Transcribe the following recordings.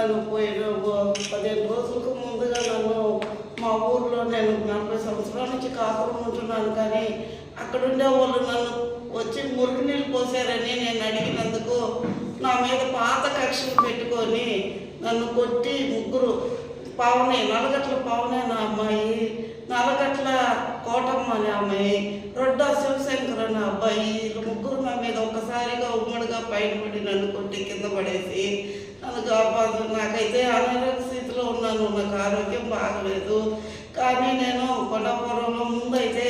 నేను పోయిన పదిహేను రోజులకు ముందుగా నన్ను మా ఊర్లో నేను నలభై సంవత్సరాల నుంచి కాపురం ఉంటున్నాను కానీ అక్కడ ఉండే వాళ్ళు నన్ను వచ్చి మురికి నీళ్ళు పోసారని నేను అడిగినందుకు నా మీద పాత కక్షలు పెట్టుకొని నన్ను కొట్టి ముగ్గురు పావునే నలగట్ల పావనే నా అమ్మాయి నలగట్ల కోటమ్మ అనే అమ్మాయి రొడ్డా శివశంకర్ అనే అబ్బాయి ముగ్గురు నా మీద ఒకసారిగా ఉమ్మడిగా పైన పడి నన్ను కొట్టి కింద పడేసి నన్ను కాపాడు. నాకైతే అనారోగ్య స్థితిలో ఉన్నాను. నాకు ఆరోగ్యం బాగలేదు. కానీ నేను కొండపురంలో ముందైతే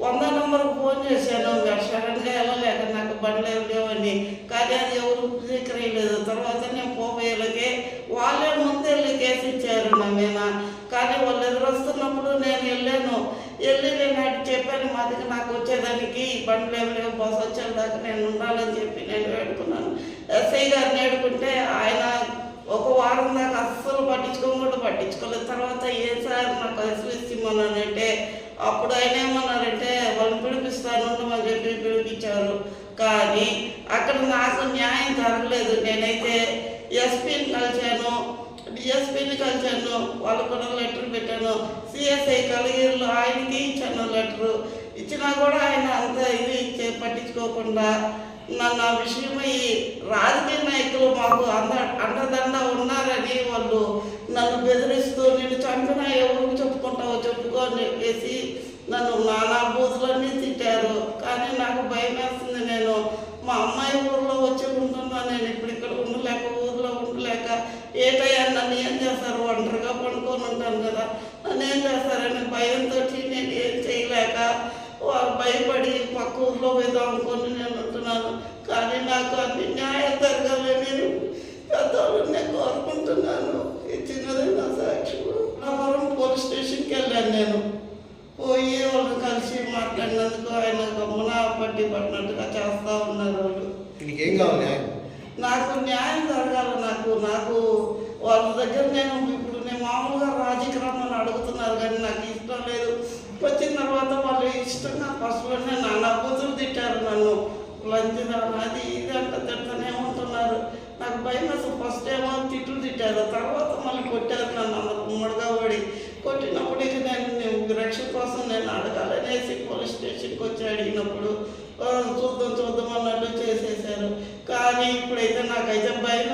వంద నెంబర్కి ఫోన్ చేశాను. సడన్గా వెళ్ళలేక నాకు బండ్లు లేవని. కానీ అది ఎవరు స్వీకరించలేదు తర్వాత నేను పోపోయేలకే వాళ్ళే ముందెళ్ళి కేసు ఇచ్చారు నా మీద. కానీ వాళ్ళు ఎదురొస్తున్నప్పుడు నేను వెళ్ళాను. వెళ్ళి నేను అటు చెప్పాను మాదికి నాకు వచ్చేదానికి బండ్లు ఏమి లేవు. బస్సు వచ్చేదాకా నేను ఉండాలని చెప్పి నేను వేడుకున్నాను. గారు గారిని ఆయన ఒక వారం దాకా అస్సలు పట్టించుకోకుండా పట్టించుకోలేదు. తర్వాత ఏ సార్ నాకు అసలు అంటే అప్పుడు ఆయన ఏమన్నారంటే వాళ్ళని పిలిపిస్తాను అని చెప్పి పిలిపించారు. కానీ అక్కడ నాకు న్యాయం జరగలేదు. నేనైతే ఎస్పీని కలిశాను డిఎస్పీని కలిశాను. వాళ్ళకు కూడా లెటర్ పెట్టాను. సిఎస్ఐ కలిగిరిలో ఆయనకి ఇచ్చాను లెటరు. ఇచ్చినా కూడా ఆయన అంత ఇది ఇచ్చే పట్టించుకోకుండా నన్ను ఆ విషయం రాజకీయ నాయకులు మాకు అంద అండదండ ఉన్నారని వాళ్ళు నన్ను బెదిరిస్తూ నేను చంపినా ఎవరికి చెప్పుకుంటావో చెప్పుకో అని చెప్పేసి నన్ను నానా బూతులన్నీ తిట్టారు. కానీ నాకు భయం వేస్తుంది నేను. మా అమ్మాయి ఊర్లో వచ్చి ఉంటున్నా నేను ఇప్పుడు ఇక్కడ ఉండలేక ఊరిలో ఉండలేక ఏటయ్యా నన్ను ఏం చేస్తారు? ఒంటరిగా పండుకొని ఉంటాను కదా. నన్ను ఏం చేస్తారని భయంతో నేను ఏం చేయలేక వాళ్ళు భయపడి పక్క ఊళ్ళో పోయిదాం అనుకుని నేను ఉంటున్నాను కానీ నాకు అన్ని న్యాయం జరగాలి నేను పెద్దవాళ్ళని నేను కోరుకుంటున్నాను ఈ చిన్నది నా సాక్షి అన్నవరం పోలీస్ స్టేషన్కి వెళ్ళాను నేను పోయి వాళ్ళని కలిసి మాట్లాడినందుకు ఆయన గమ్మున పట్టి పట్టినట్టుగా చేస్తూ ఉన్నారు వాళ్ళు. నీకేం కావాలి న్యాయం? నాకు న్యాయం జరగాలి నాకు నాకు వాళ్ళ దగ్గర నేను ఇప్పుడు నేను మామూలుగా రాజకీయమని అడుగుతున్నారు కానీ నాకు ఇష్టం లేదు. వచ్చిన తర్వాత వాళ్ళు ఇష్టంగా ఫస్ట్లోనే నాన్న బుద్ధులు తిట్టారు నన్ను. లంచం అది ఇది అంట తిట్టనే ఉంటున్నారు. నాకు భయం అసలు. ఫస్ట్ ఏమో తిట్లు తిట్టారు. తర్వాత మళ్ళీ కొట్టారు నన్ను. అన్న ఉమ్మడిగా పడి కొట్టినప్పుడు ఇంటికి వచ్చి అడిగినప్పుడు చూద్దాం చూద్దాం అన్నట్టు చేసేసారు. కానీ ఇప్పుడైతే నాకైతే భయం